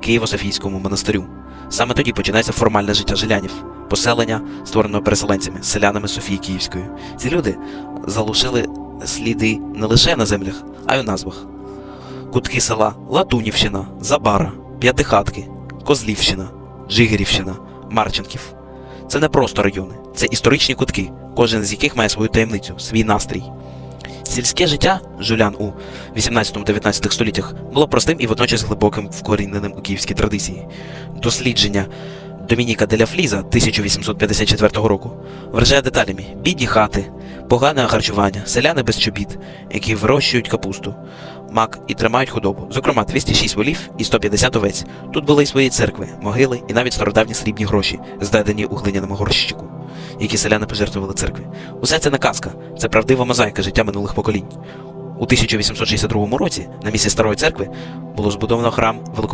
Києво-Софійському монастирю. Саме тоді починається формальне життя жилянів, поселення, створеного переселенцями, селянами Софії Київської. Ці люди залишили сліди не лише на землях, а й у назвах. Кутки села Латунівщина, Забара, П'ятихатки, Козлівщина, Жигирівщина, Марченків. Це не просто райони, це історичні кутки, кожен з яких має свою таємницю, свій настрій. Сільське життя жулян у 18-19 століттях було простим і водночас глибоким вкоріненим у київській традиції. Дослідження Домініка Деля Фліза 1854 року вражає деталями бідні хати, погане харчування, селяни без чобіт, які вирощують капусту, мак і тримають худобу, зокрема 206 волів і 150 овець. Тут були й свої церкви, могили і навіть стародавні срібні гроші, здадені у глиняному горщику, які селяни пожертвували церкві. Усе це не казка, це правдива мозаїка життя минулих поколінь. У 1862 році на місці старої церкви було збудовано храм великому.